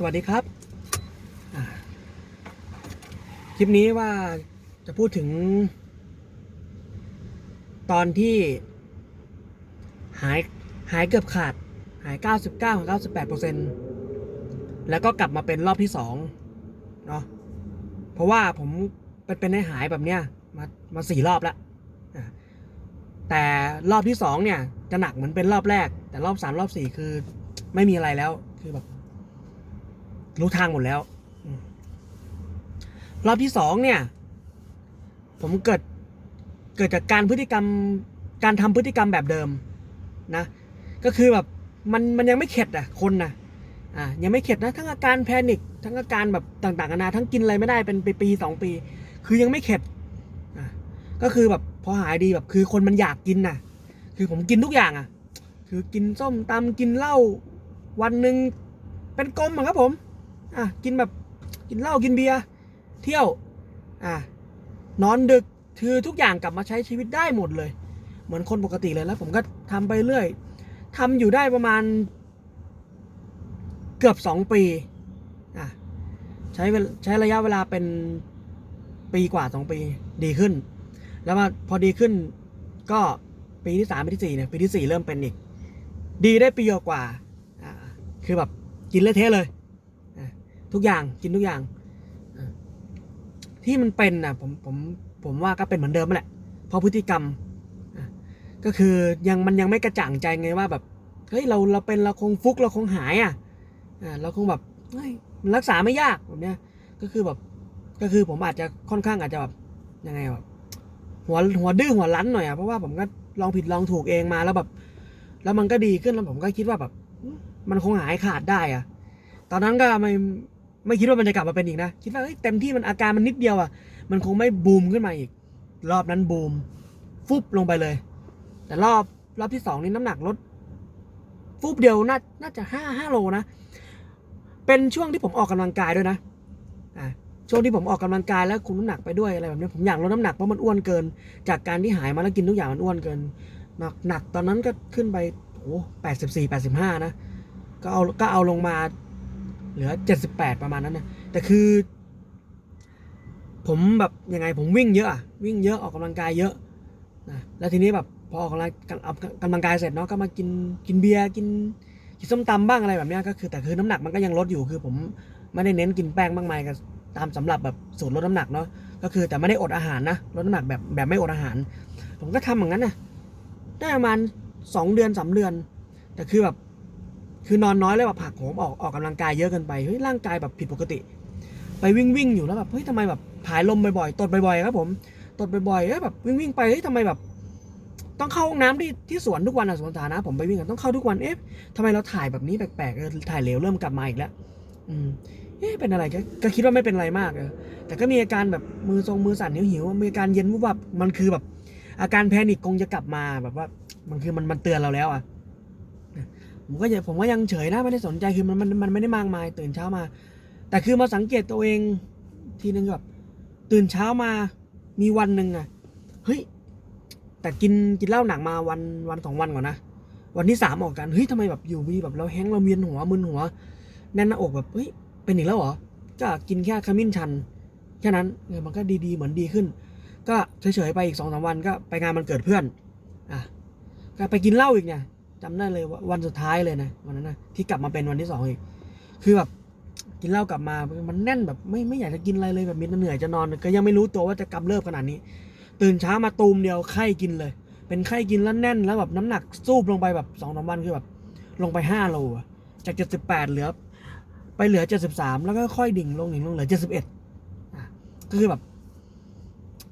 สวัสดีครับ คลิปนี้ว่าจะพูดถึง ตอนที่หายหายเกือบขาดหาย 99 98เปอร์เซ็นแล้วก็กลับมาเป็นรอบที่สองเนาะเพราะว่าผมเป็นเป็นให้หายแบบเนี้ยมามาสี่รอบแล้วแต่รอบที่สองเนี่ยจะหนักเหมือนเป็นรอบแรก แต่รอบสามรอบสี่คือไม่มีอะไรแล้วคือแบบ รู้ทางหมดแล้วรอบที่สองเนี่ย ผมเกิดเกิดจากการพฤติกรรม การทำพฤติกรรมแบบเดิมนะ ก็คือแบบมันมันยังไม่เข็ดอะคนนะอ่ายังไม่เข็ดนะ ทั้งอาการแพนิคทั้งอาการแบบต่างๆนานาทั้งกินอะไรไม่ได้เป็นปีปีสองปี คือยังไม่เข็ดอ่าก็คือแบบพอหายดีแบบคือคนมันอยากกินน่ะ คือผมกินทุกอย่างอะ คือกินส้มตำกินเหล้าวันหนึ่งเป็นกลมอะครับผม อะกินแบบกินเหล้ากินเบียร์เที่ยวอะนอนดึกคือทุกอย่างกลับมาใช้ชีวิตได้หมดเลย เหมือนคนปกติเลยแล้วผมก็ทำไปเรื่อยทำอยู่ได้ประมาณเกือบสองปีอะใช้ใช้ระยะเวลาเป็นปีกว่าสองปีดีขึ้น แล้วมาพอดีขึ้นก็ปีที่สามปีที่สี่เนี่ยปีที่สี่เริ่มเป็นอีก ดีได้ปีกว่าๆอ่าคือแบบกินเละเทะเลย ทุกอย่างกินทุกอย่างที่มันเป็นนะผมผมผมว่าก็เป็นเหมือนเดิมแหละเพราะพฤติกรรมก็คือยังมันยังไม่กระจ่างใจไงว่าแบบเฮ้ยเราเราเป็นเราคงฟุกเราคงหายอะอะเราคงแบบเฮ้ยมันรักษาไม่ยากแบบเนี้ยก็คือแบบก็คือผมอาจจะค่อนข้างอาจจะแบบยังไงแบบหัวหัวดื้อหัวรั้นหน่อยอะเพราะว่าผมก็ลองผิดลองถูกเองมาแล้วแบบ แล้วมันก็ดีขึ้นแล้วผมก็คิดว่าแบบมมันคงหายขาดได้อะ ตอนนั้นก็ไม่ ไม่คิดว่ามันจะกลับมาเป็นอีกนะ คิดว่าเฮ้ยเต็มที่มันอาการมันนิดเดียวอะ มันคงไม่บูมขึ้นมาอีก รอบนั้นบูม ฟุบลงไปเลย แต่รอบรอบที่สองนี่น้ำหนักลด ฟุบเดียวน่าน่าจะห้าห้าโลนะ เป็นช่วงที่ผมออกกำลังกายด้วยนะ อ่าช่วงที่ผมออกกำลังกายแล้วคุมน้ำหนักไปด้วยอะไรแบบนี้ผมอยากลดน้ำหนักเพราะมันอ้วนเกิน จากการที่หายมาแล้วกินทุกอย่างมันอ้วนเกิน หนักหนักตอนนั้นก็ขึ้นไปโอ้แปดสิบสี่แปดสิบห้านะ ก็เอาก็เอาลงมา เหลือเจ็ดสิบแปดประมาณนั้นนะแต่คือ ผมแบบยังไงผมวิ่งเยอะวิ่งเยอะออกกำลังกายเยอะนะแล้วทีนี้แบบพอออกกำลังออกกำลังกายเสร็จเนาะก็มากินกินเบียร์กินกินส้มตำบ้างอะไรแบบนี้ก็คือแต่คือน้ำหนักมันก็ยังลดอยู่คือผมไม่ได้เน้นกินแป้งมากมายกับตามสำหรับแบบสูตรลดน้ำหนักเนาะก็คือแต่ไม่ได้อดอาหารนะลดน้ำหนักแบบแบบไม่อดอาหาร ผมก็ทำอย่างนั้นนะได้ประมาณสองเดือนสามเดือน แต่คือแบบ คือนอนน้อยแล้วแบบผักโหมออกออกกำลังกายเยอะเกินไปเฮ้ยร่างกายแบบผิดปกติ ไปวิ่งวิ่งอยู่แล้วแบบเฮ้ยทำไมแบบผายลมบ่อยๆตดบ่อยๆครับผมตดบ่อยๆเอ้ยแบบวิ่งวิ่งไปเฮ้ยทำไมแบบ ต้องเข้าห้องน้ำที่ที่สวนทุกวันอะสวนสาธารณะผมไปวิ่งอะต้องเข้าทุกวันเอ๊ะทำไมเราถ่ายแบบนี้แปลกๆถ่ายเหลวเริ่มกลับมาอีกแล้วอืมเอ๊ะเป็นอะไรก็ก็คิดว่าไม่เป็นอะไรมากเออแต่ก็มีอาการแบบมือทรงมือสั่นหิวหิวๆมีอาการเย็นวุบวับมันคือแบบ อาการแพนิคคงจะกลับมาแบบว่า มันคือมันมันเตือนเราแล้วอะ ผมก็ยังผมก็ยังเฉยนะไม่ได้สนใจคือมันมันมันไม่ได้มากมาย ตื่นเช้ามา แต่คือมาสังเกตตัวเองทีนึงแบบตื่นเช้ามามีวันหนึ่งอะเฮ้ยแต่กินกินเหล้าหนักมาวันวันสองวันก่อนนะวันที่สามออกกันเฮ้ยทำไมแบบอยู่มีแบบเราแห้งเราเวียนหัวมึนหัว แน่นหน้าอกแบบเฮ้ยเป็นอีกแล้วเหรอก็กินแค่ขมิ้นชันแค่นั้นเออมันก็ดีๆเหมือนดีขึ้น ก็เฉยๆไปอีกสองสามวันก็ไปงานมันเกิดเพื่อนอะก็ไปกินเหล้าอีกเนี่ย จำได้เลยว่าวันสุดท้ายเลยนะวันนั้นนะที่กลับมาเป็นวันที่สองอีกคือแบบกินเหล้ากลับมามันแน่นแบบไม่ไม่อยากจะกินอะไรเลยแบบมีเหนื่อยจะนอน ก็ยังไม่รู้ตัวว่าจะกำเริบขนาดนี้ ตื่นเช้ามาตูมเดียวไข้กินเลย เป็นไข้กินแล้วแน่นแล้วแบบน้ำหนักซูบลงไปแบบสองสามวันคือแบบ ลงไปห้าโลจากเจ็ดสิบแปดเหลือ ไปเหลือเจ็ดสิบสามแล้วก็ค่อยดิ่งลงดิ่งลงเหลือเจ็ดสิบเอ็ดก็คือแบบ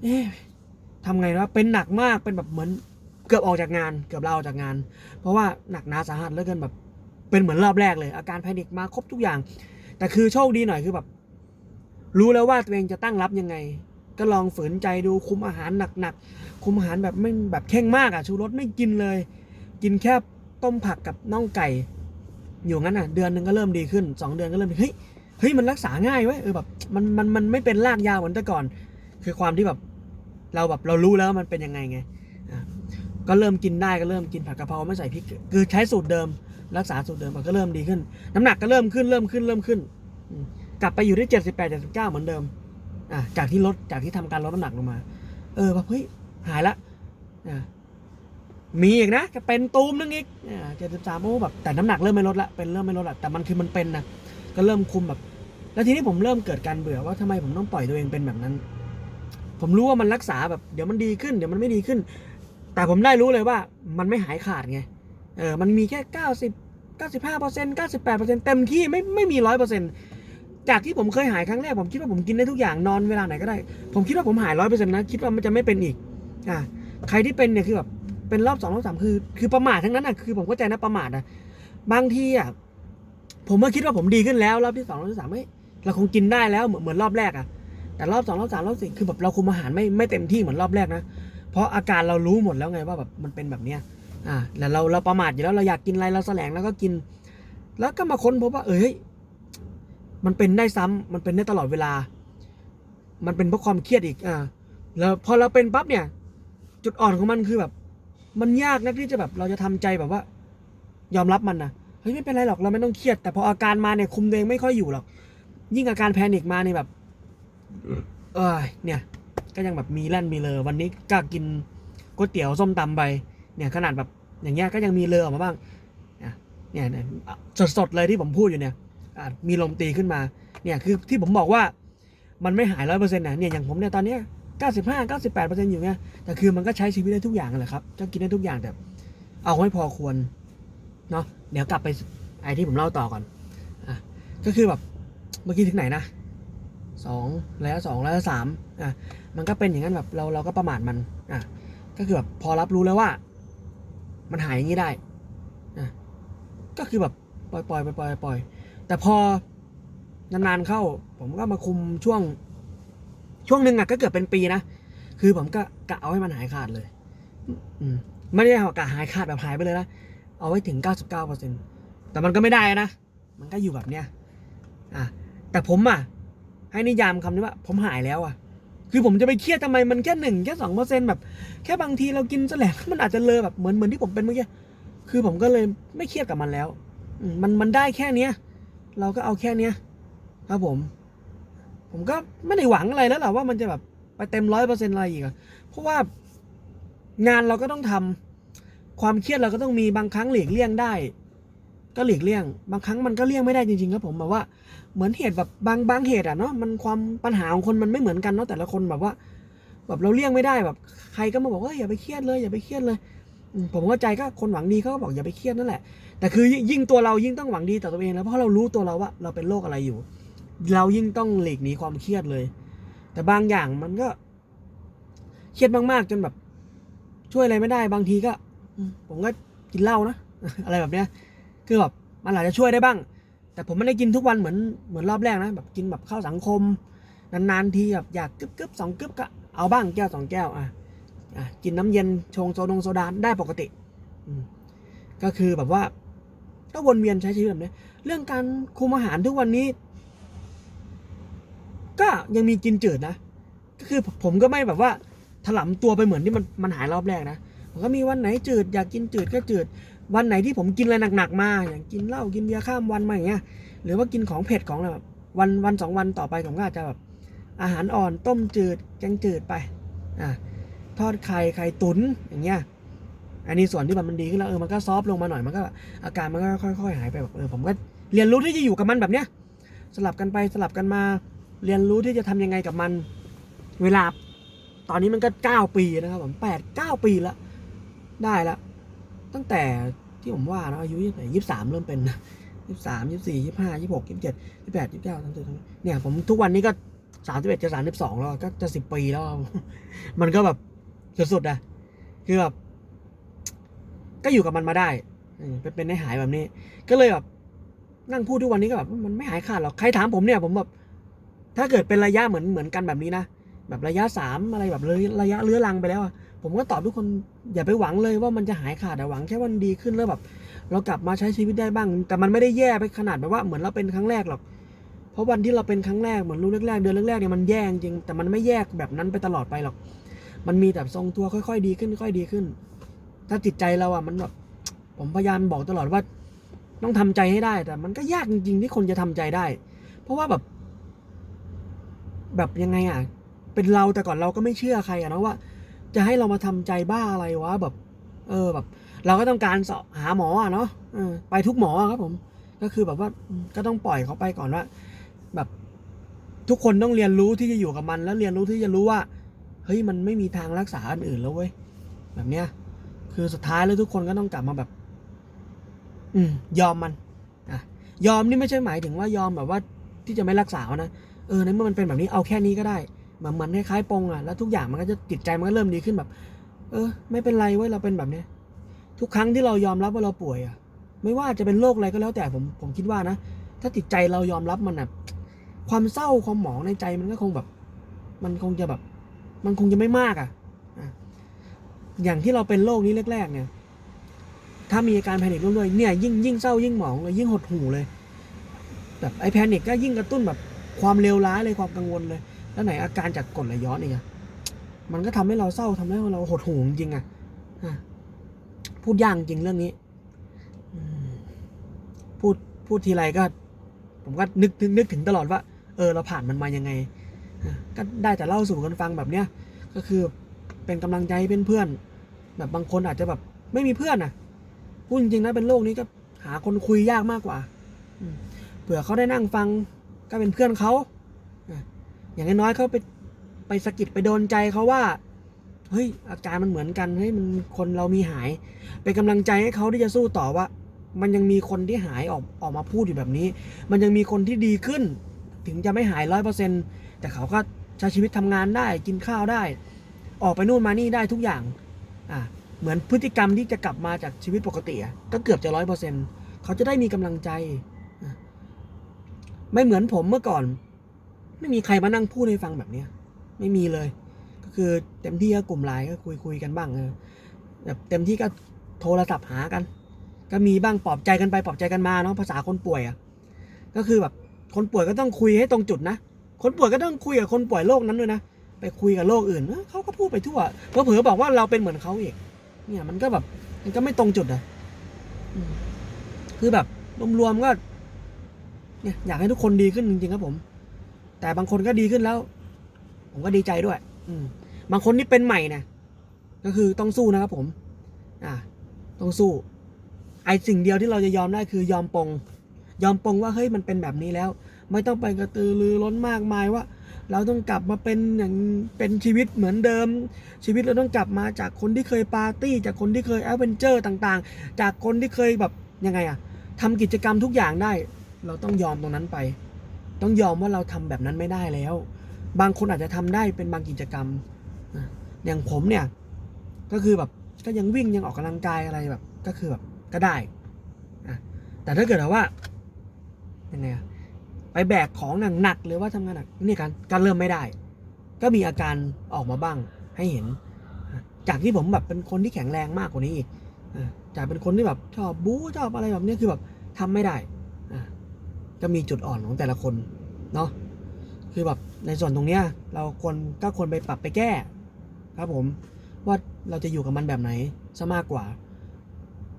เอ๊ะทำไงวะเป็นหนักมากเป็นแบบเหมือน เกือบออกจากงานเกือบลาออกจากงาน เพราะว่าหนักหนาสาหัสเหลือเกินแบบ เป็นเหมือนรอบแรกเลย อาการแพนิคมาครบทุกอย่าง แต่คือโชคดีหน่อยคือแบบ รู้แล้วว่าตัวเองจะตั้งรับยังไง ก็ลองฝืนใจดูคุมอาหารหนักๆคุมอาหารแบบไม่แบบเข่งมากอะชูรสไม่กินเลย กินแค่ต้มผักกับน่องไก่ อยู่งั้นอะ เดือนหนึ่งก็เริ่มดีขึ้นสองเดือนก็เริ่มเฮ้ยเฮ้ยมันรักษาง่ายเว้ยเออแบบมันมันมันไม่เป็นรากยาวเหมือนแต่ก่อน คือความที่แบบเราแบบเรารู้แล้วมันเป็นยังไงไง ก็เริ่มกินได้ก็เริ่มกินผัดกะเพราไม่ใส่พริกคือใช้สูตรเดิม รักษาสูตรเดิมมันก็เริ่มดีขึ้น น้ำหนักก็เริ่มขึ้นเริ่มขึ้นเริ่มขึ้น กลับไปอยู่ที่เจ็ดสิบแปดเจ็ดสิบเก้าเหมือนเดิมอะจากที่ลดจากที่ทำการลดน้ำหนักลงมา เออแบบเฮ้ยหายละอะมีอีกนะก็เป็นตูมนึงอีกเจ็ดสิบสามโอ้แบบแต่น้ำหนักเริ่มไม่ลดละเป็นเริ่มไม่ลดละแต่มันคือมันเป็นนะก็เริ่มคุมแบบ แล้วทีนี้ผมเริ่มเกิดการเบื่อว่าทำไมผมต้องปล่อยตัวเองเป็นแบบนั้น ผมรู้ว่ามันรักษาแบบเดี๋ยวมันดีขึ้น เดี๋ยวมันไม่ดีขึ้น แต่ผมได้รู้เลยว่ามันไม่หายขาดไง เออ มันมีแค่เก้าสิบเก้าสิบห้าเปอร์เซ็นต์เก้าสิบแปดเปอร์เซ็นต์เต็มที่ไม่ไม่มีร้อยเปอร์เซ็นต์จากที่ผมเคยหายครั้งแรกผมคิดว่าผมกินได้ทุกอย่างนอนเวลาไหนก็ได้ ผมคิดว่าผมหายร้อยเปอร์เซ็นต์นะ คิดว่ามันจะไม่เป็นอีก อ่าใครที่เป็นเนี่ยคือแบบเป็นรอบสองรอบสามคือ คือประมาททั้งนั้นอะคือผมเข้าใจนะประมาทนะบางทีอะผมก็คิดว่าผมดีขึ้นแล้วรอบที่สองรอบที่สามเฮ้ยเราคงกินได้แล้วเหมือนเหมือนรอบแรกอะแต่รอบสองรอบสามรอบสี่คือแบบเราคุมอาหารไม่ไม่เต็มที่เหมือนรอบแรกนะ เพราะอาการเรารู้หมดแล้วไงว่าแบบมันเป็นแบบเนี้ยอ่าแล้วเราเราประมาทอยู่แล้วเราอยากกินอะไรเราแสลงแล้วก็กิน แล้วก็มาค้นพบว่า เอ้ยมันเป็นได้ซ้ำมันเป็นได้ตลอดเวลา มันเป็นเพราะความเครียดอีกอ่าแล้วพอเราเป็นปั๊บเนี่ย จุดอ่อนของมันคือแบบ มันยากนะที่จะแบบเราจะทำใจแบบว่า ยอมรับมันนะเฮ้ยไม่เป็นไรหรอกเราไม่ต้องเครียด แต่พออาการมาเนี่ยคุมตัวเองไม่ค่อยอยู่หรอก ยิ่งอาการแพนิคมาเนี่ยแบบ เออเนี่ย ก็ยังแบบมีแล่นมีเลอวันนี้ก็กินก๋วยเตี๋ยวส้มตำไปเนี่ยขนาดแบบอย่างเงี้ยก็ยังมีเลอออกมาบ้างเนี่ยเนี่ยสดๆเลยที่ผมพูดอยู่เนี่ยมีลมตีขึ้นมาเนี่ยคือที่ผมบอกว่ามันไม่หายร้อยเปอร์เซ็นต์นะเนี่ยอย่างผมเนี่ยตอนเนี้ยเก้าสิบห้าเก้าสิบแปดเปอร์เซ็นต์อยู่เงี้ยแต่คือมันก็ใช้ชีวิตได้ทุกอย่างแหละครับจะกินได้ทุกอย่างแต่เอาให้พอควรเนาะเดี๋ยวกลับไปไอ้ที่ผมเล่าต่อก่อนอะก็คือแบบเมื่อกี้ถึงไหนนะ สองแล้วสองแล้วสามอะมันก็เป็นอย่างนั้นแบบเราเราก็ประมาทมันอะก็คือแบบพอรับรู้แล้วว่า มันหายอย่างนี้ได้อะก็คือแบบปล่อยปล่อยปล่อยปล่อยปล่อยแต่พอนานๆเข้า ผมก็มาคุมช่วง ช่วงหนึ่งอะก็เกือบเป็นปีนะคือผมก็กะเอาให้มันหายขาดเลยอืมไม่ได้เอากะหายขาดแบบหายไปเลยนะเอาไว้ถึง 99%แต่มันก็ไม่ได้นะ มันก็อยู่แบบเนี้ย อะ แต่ผมอะ ให้นิยามคำนี้ว่า ผมหายแล้วอะ คือผมจะไปเครียดทำไมมันแค่หนึ่งแค่สองเปอร์เซ็นแบบ แค่บางทีเรากินแสลงมันอาจจะเลอแบบเหมือนเหมือนที่ผมเป็นเมื่อกี้คือผมก็เลยไม่เครียดกับมันแล้ว มันมันได้แค่เนี้ยเราก็เอาแค่เนี้ยครับผม ผมก็ไม่ได้หวังอะไรแล้วหละว่ามันจะแบบไปเต็มร้อยเปอร์เซ็นต์อะไรอีกอะเพราะว่างานเราก็ต้องทำความเครียดเราก็ต้องมีบางครั้งหลีกเลี่ยงได้ ก็หลีกเลี่ยง บางครั้งมันก็เลี่ยงไม่ได้จริงๆครับผมแบบว่าเหมือนเหตุแบบบางบางเหตุอะเนาะมันความปัญหาของคนมันไม่เหมือนกันเนาะแต่ละคนแบบว่า แบบเราเลี่ยงไม่ได้แบบ ใครก็มาบอกว่าอย่าไปเครียดเลย อย่าไปเครียดเลยผมเข้าใจก็คนหวังดีเขาก็บอกอย่าไปเครียดนั่นแหละ แต่คือยิ่งตัวเรายิ่งต้องหวังดีต่อตัวเองแล้วเพราะเรารู้ตัวเราว่าเราเป็นโรคอะไรอยู่ เรายิ่งต้องหลีกหนีความเครียดเลย แต่บางอย่างมันก็ เครียดมากๆ จนแบบ ช่วยอะไรไม่ได้ บางทีก็ผมก็กินเหล้านะอะไรแบบเนี้ย คือแบบมันอาจจะช่วยได้บ้าง แต่ผมไม่ได้กินทุกวันเหมือนเหมือนรอบแรกนะแบบกินแบบเข้าสังคม นานๆทีแบบอยากกึบกึบสองกึบก็เอาบ้างแก้วสองแก้วอะอะกินน้ำเย็นชงโซดงโซดาได้ปกติก็คือแบบว่าก็วนเวียนใช้ชีวิตแบบนี้เรื่องการคุมอาหารทุกวันนี้ ก็ยังมีกินจืดนะก็คือผมก็ไม่แบบว่าถลำตัวไปเหมือนที่มันมันหายรอบแรกนะผมก็มีวันไหนจืดอยากกินจืดก็จืด วันไหนที่ผมกินอะไรหนักๆมาอย่างกินเหล้ากินเบียร์ข้ามวันมาอย่างเงี้ยหรือว่ากินของเผ็ดของอะไรแบบวันวันสองวันต่อไปผมก็อาจจะแบบอาหารอ่อนต้มจืดแกงจืดไปอะทอดไข่ไข่ตุ๋นอย่างเงี้ยอันนี้ส่วนที่มันมันดีขึ้นแล้วเออมันก็ซอฟต์ลงมาหน่อยมันก็อาการมันก็ค่อย ๆ หายไปแบบเออผมก็เรียนรู้ที่จะอยู่กับมันแบบเนี้ยสลับกันไปสลับกันมาเรียนรู้ที่จะทำยังไงกับมัน เวลาตอนนี้มันก็เก้าปีนะครับผมแปดเก้าปีละได้ละ ตั้งแต่ที่ผมว่าเนอะอายุยี่สิบสามเริ่มเป็นยี่สิบสามยี่สิบสี่ยี่สิบห้ายี่สิบหกยี่สิบเจ็ดยี่สิบแปดยี่สิบเก้าสามสิบเนี่ยผมทุกวันนี้ก็สามสิบเอ็ดจะสามสิบสองแล้วก็จะสิบปีแล้ว มันก็แบบสุดๆอะคือแบบก็อยู่กับมันมาได้เป็นเป็นให้หายแบบนี้ ก็เลยแบบนั่งพูดทุกวันนี้ก็แบบมันไม่หายขาดหรอกใครถามผมเนี่ยผมแบบถ้าเกิดเป็นระยะเหมือนเหมือนกันแบบนี้นะแบบระยะสามอะไรแบบเลยระยะเลื้อรังไปแล้วอะ ผมก็ตอบทุกคนอย่าไปหวังเลยว่ามันจะหายขาดแต่หวังแค่ว่ามันดีขึ้นแล้วแบบ เรากลับมาใช้ชีวิตได้บ้าง แต่มันไม่ได้แย่ไปขนาดแบบว่าเหมือนเราเป็นครั้งแรกหรอก เพราะวันที่เราเป็นครั้งแรกเหมือนรู้แรกๆเดือนแรกๆเนี่ยมันแย่จริงแต่มันไม่แยกแบบนั้นไปตลอดไปหรอก มันมีแต่ทรงตัวค่อยๆ ดีขึ้นค่อยดีขึ้น ถ้าจิตใจเราอะมันแบบผมพยายามบอกตลอดว่าต้องทำใจให้ได้ แต่มันก็ยากจริง ๆ ที่คนจะทำใจได้ เพราะว่าแบบ แบบยังไงอะ เป็นเราแต่ก่อนเราก็ไม่เชื่อใครอะนะว่า จะให้เรามาทำใจบ้าอะไรวะแบบ เออแบบ เราก็ต้องการสาะหาหมออะเนาะออไปทุกหมอครับผม ก็คือแบบว่าก็ต้องปล่อยเขาไปก่อนว่า แบบทุกคนต้องเรียนรู้ที่จะอยู่กับมัน แล้วเรียนรู้ที่จะรู้ว่า เฮ้ยมันไม่มีทางรักษาอันอื่นแล้วเว้ยแบบเนี้ย คือสุดท้ายแล้วทุกคนก็ต้องกลับมาแบบ อืม ยอมมันอะยอมนี่ไม่ใช่หมายถึงว่ายอมแบบว่าที่จะไม่รักษานะเออในเมื่อมันเป็นแบบนี้เอาแค่นี้ก็ได้ เหมือนเหมือนคล้ายๆปงอะแล้วทุกอย่างมันก็จะจิตใจมันก็เริ่มดีขึ้นแบบ เออ ไม่เป็นไรเว้ยเราเป็นแบบเนี้ยทุกครั้งที่เรายอมรับว่าเราป่วยอะ ไม่ว่าจะเป็นโรคอะไรก็แล้วแต่ผมผมคิดว่านะถ้าจิตใจเรายอมรับมันอะความเศร้าความหมองในใจมันก็คงแบบ มันคงจะแบบ มันคงจะไม่มากอะอะอย่างที่เราเป็นโรคนี้แรกๆ เนี่ย ถ้ามีอาการแพนิคร่วมด้วยเนี่ยยิ่งยิ่งเศร้ายิ่งหมองเลยยิ่งหดหู่เลย แบบไอ้แพนิคก็ยิ่งกระตุ้นแบบความเลวร้ายเลยความกังวลเลย แล้วไหนอาการจากกรดไหลย้อนอีกอะมันก็ทำให้เราเศร้าทำให้เราหดหู่จริงอะ่ะพูดยากจริงเรื่องนี้พูดพูดทีไรก็ ผมก็นึกถึงนึกถึงตลอดว่า เออเราผ่านมันมายังไงก็ได้แต่เล่าสู่กันฟังแบบเนี้ยก็คือเป็นกำลังใจให้เพื่อนๆแบบบางคนอาจจะแบบไม่มีเพื่อนอะพูดจริงๆนะเป็นโรคนี้ก็หาคนคุยยากมากกว่าเผื่อเขาได้นั่งฟังก็เป็นเพื่อนเขา อย่างน้อยเขาไปไปสะกิดไปโดนใจเขาว่า เฮ้ย อาการมันเหมือนกันเฮ้ยมันคนเรามีหาย เป็นกำลังใจให้เขาที่จะสู้ต่อว่า มันยังมีคนที่หายออกออกมาพูดอยู่แบบนี้ มันยังมีคนที่ดีขึ้น ถึงจะไม่หายร้อยเปอร์เซ็นต์แต่เขาก็ใช้ชีวิตทำงานได้กินข้าวได้ ออกไปนู่นมานี่ได้ทุกอย่างอ่าเหมือนพฤติกรรมที่จะกลับมาจากชีวิตปกติก็เกือบจะร้อยเปอร์เซ็นต์เขาจะได้มีกำลังใจ ไม่เหมือนผมเมื่อก่อน ไม่มีใครมานั่งพูดให้ฟังแบบเนี้ยไม่มีเลย ก็คือเต็มที่ก็กลุ่มไลน์ก็คุยคุยกันบ้างเออแบบเต็มที่ก็โทรศัพท์หากัน ก็มีบ้างปลอบใจกันไปปลอบใจกันมาเนาะภาษาคนป่วยอะก็คือแบบคนป่วยก็ต้องคุยให้ตรงจุดนะ คนป่วยก็ต้องคุยกับคนป่วยโรคนั้นด้วยนะไปคุยกับโรคอื่นเขาก็พูดไปทั่วเพอเผลอๆบอกว่าเราเป็นเหมือนเขาอีกเนี่ยมันก็แบบมันก็ไม่ตรงจุดอะอืมคือแบบรวมๆก็ เนี่ยอยากให้ทุกคนดีขึ้นจริงๆครับผม แต่บางคนก็ดีขึ้นแล้ว ผมก็ดีใจด้วย อืม บางคนที่เป็นใหม่นะก็คือต้องสู้นะครับผม อ่า ต้องสู้ ไอสิ่งเดียวที่เราจะยอมได้คือยอมปลงยอมปลงว่าเฮ้ยมันเป็นแบบนี้แล้ว ไม่ต้องไปกระตือรือร้นมากมายว่า เราต้องกลับมาเป็นอย่างเป็นชีวิตเหมือนเดิม ชีวิตเราต้องกลับมาจากคนที่เคยปาร์ตี้ จากคนที่เคยแอดเวนเจอร์ต่างๆ จากคนที่เคยแบบยังไงอะทำกิจกรรมทุกอย่างได้ เราต้องยอมตรงนั้นไป ต้องยอมว่าเราทำแบบนั้นไม่ได้แล้ว บางคนอาจจะทำได้เป็นบางกิจกรรม อย่างผมเนี่ย ก็คือแบบก็ยังวิ่งยังออกกำลังกายอะไรแบบ ก็คือแบบก็ได้ แต่ถ้าเกิดว่ายังไงไปแบกของหนักๆหรือว่าทำงานหนักนี่กันก็เริ่มไม่ได้ ก็มีอาการออกมาบ้างให้เห็น จากที่ผมแบบเป็นคนที่แข็งแรงมากกว่านี้อีกอะจากเป็นคนที่แบบชอบบู๊ชอบอะไรแบบนี้คือแบบทำไม่ได้ ก็มีจุดอ่อนของแต่ละคนเนาะคือแบบในส่วนตรงเนี้ยเราควรก็ควรไปปรับไปแก้ ครับผมว่าเราจะอยู่กับมันแบบไหนซะมากกว่า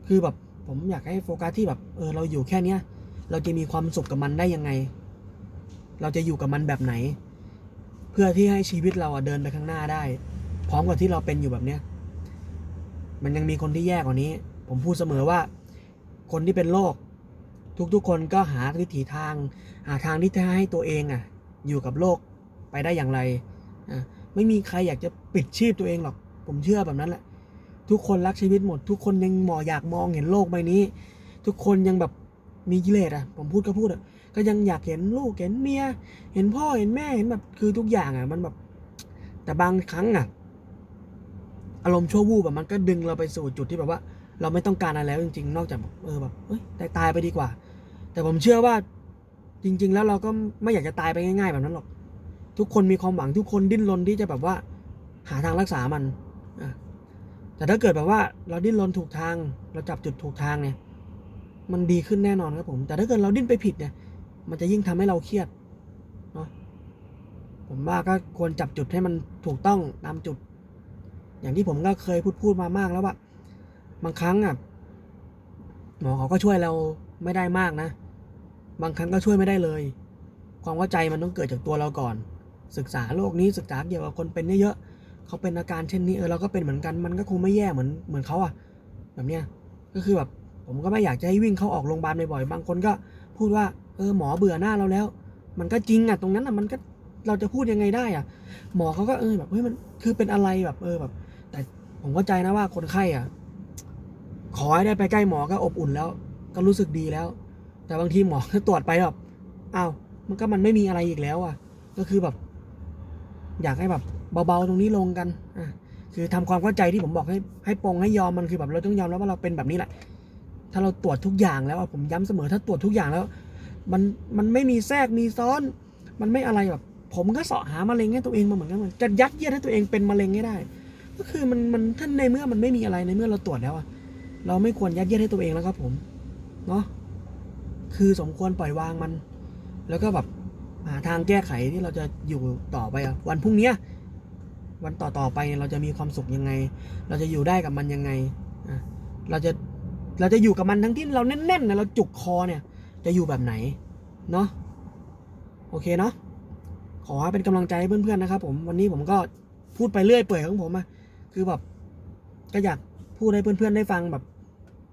คือแบบผมอยากให้โฟกัสที่แบบเออเราอยู่แค่เนี้ยเราจะมีความสุขกับมันได้ยังไง เราจะอยู่กับมันแบบไหน เพื่อที่ให้ชีวิตเราเดินไปข้างหน้าได้ พร้อมกับที่เราเป็นอยู่แบบเนี้ยมันยังมีคนที่แย่กว่านี้ ผมพูดเสมอว่า คนที่เป็นโรค ทุกๆ คนก็หาวิถีทางหาทางที่จะให้ตัวเองอะ อยู่กับโลกไปได้อย่างไรอะไม่มีใครอยากจะปิดชีพตัวเองหรอก ผมเชื่อแบบนั้นแหละ ทุกคนรักชีวิตหมด ทุกคนยังหมออยากมองเห็นโลกใบนี้ ทุกคนยังแบบมีกิเลสอะ ผมพูดก็พูดอะ ก็ยังอยากเห็นลูกเห็นเมีย เห็นพ่อเห็นแม่เห็นแบบคือทุกอย่างอะ มันแบบ แต่บางครั้งอะ อารมณ์ชั่ววูบแบบมันก็ดึงเราไปสู่จุดที่แบบว่า เราไม่ต้องการอะไรแล้วจริง ๆ นอกจากแบบเออแบบเอ้ยตายไปดีกว่า แต่ผมเชื่อว่าจริง ๆ แล้วเราก็ไม่อยากจะตายไปง่าย ๆ แบบนั้นหรอก ทุกคนมีความหวังทุกคนดิ้นรนที่จะแบบว่า หาทางรักษามันแต่ถ้าเกิดแบบว่าเราดิ้นรนถูกทาง เราจับจุดถูกทางเนี่ย มันดีขึ้นแน่นอนครับผม แต่ถ้าเกิดเราดิ้นไปผิดเนี่ย มันจะยิ่งทำให้เราเครียดเนาะผมว่าก็ควรจับจุดให้มันถูกต้องตามจุด อย่างที่ผมก็เคยพูดพูดมามากแล้วว่าบางครั้งอะหมอเขาก็ช่วยเราไม่ได้มากนะ บางครั้งก็ช่วยไม่ได้เลย ความเข้าใจมันต้องเกิดจากตัวเราก่อน ศึกษาโลกนี้ศึกษาเกี่ยวกับคนเป็นเยอะๆเขาเป็นอาการเช่นนี้เออเราก็เป็นเหมือนกันมันก็คงไม่แย่เหมือนเหมือนเขาอะแบบเนี้ยก็คือแบบผมก็ไม่อยากจะให้วิ่งเข้าออกโรงพยาบาลบ่อยๆบางคนก็พูดว่าเออหมอเบื่อหน้าเราแล้ว มันก็จริงอะตรงนั้นอะมันก็เราจะพูดยังไงได้อะหมอเขาก็เออแบบเฮ้ยมันคือเป็นอะไรแบบเออแบบ แต่ผมเข้าใจนะว่าคนไข้อะขอให้ได้ไปใกล้หมอก็อบอุ่นแล้ว ก็รู้สึกดีแล้ว แต่บางทีหมอตรวจไปแบบอ้าวมันก็มันไม่มีอะไรอีกแล้วอะก็คือแบบ อยากให้แบบเบาๆตรงนี้ลงกันอะคือทำความเข้าใจที่ผมบอกให้ให้ปรงให้ยอมมันคือแบบเราต้องยอมแล้วว่าเราเป็นแบบนี้แหละ ถ้าเราตรวจทุกอย่างแล้วอะผมย้ำเสมอถ้าตรวจทุกอย่างแล้ว มันมันไม่มีแทรกมีซ้อน มันไม่อะไรแบบผมก็เสาะหามะเร็งให้ตัวเองมาเหมือนกันมันจะยัดเยียดให้ตัวเองเป็นมะเร็งให้ได้ ก็คือมันมันท่านในเมื่อมันไม่มีอะไรในเมื่อเราตรวจแล้วอะเราไม่ควรยัดเยียดให้ตัวเองแล้วครับผมเนาะ คือสมควรปล่อยวางมัน แล้วก็แบบหาทางแก้ไขที่เราจะอยู่ต่อไปอะวันพรุ่งนี้วันต่อต่อไปเราจะมีความสุขยังไง เราจะอยู่ได้กับมันยังไงเราจะเราจะอยู่กับมันทั้งที่เราแน่นๆนะเราจุกคอเนี่ย จะอยู่แบบไหนเนาะโอเคเนาะขอให้เป็นกำลังใจให้เพื่อนๆนะครับ ผมวันนี้ผมก็พูดไปเรื่อยเปื่อยของผมอะคือแบบก็อยากพูดให้เพื่อนๆได้ฟังแบบ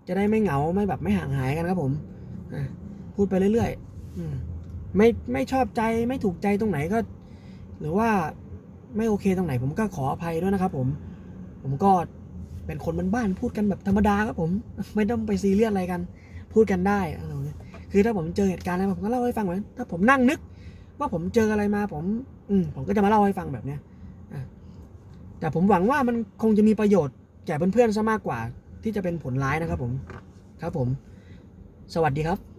จะได้ไม่เหงาไม่แบบไม่ห่างหายกันครับผม พูดไปเรื่อยๆไม่ไม่ชอบใจไม่ถูกใจตรงไหนก็ หรือว่าไม่โอเคตรงไหน ผมก็ขออภัยด้วยนะครับ ผม ผมก็เป็นคนบ้านๆพูดกันแบบธรรมดาครับผม ไม่ต้องไปซีเรียสอะไรกัน พูดกันได้อะไรคือถ้าผมเจอเหตุการณ์อะไรผมก็เล่าให้ฟังเหมือนถ้าผมนั่งนึก ว่าผมเจออะไรมาผม อืมผมก็จะมาเล่าให้ฟังแบบเนี้ยแต่ผมหวังว่ามันคงจะมีประโยชน์แก่เพื่อนๆซะมากกว่า ที่จะเป็นผลร้ายนะครับผม ครับผม สวัสดีครับ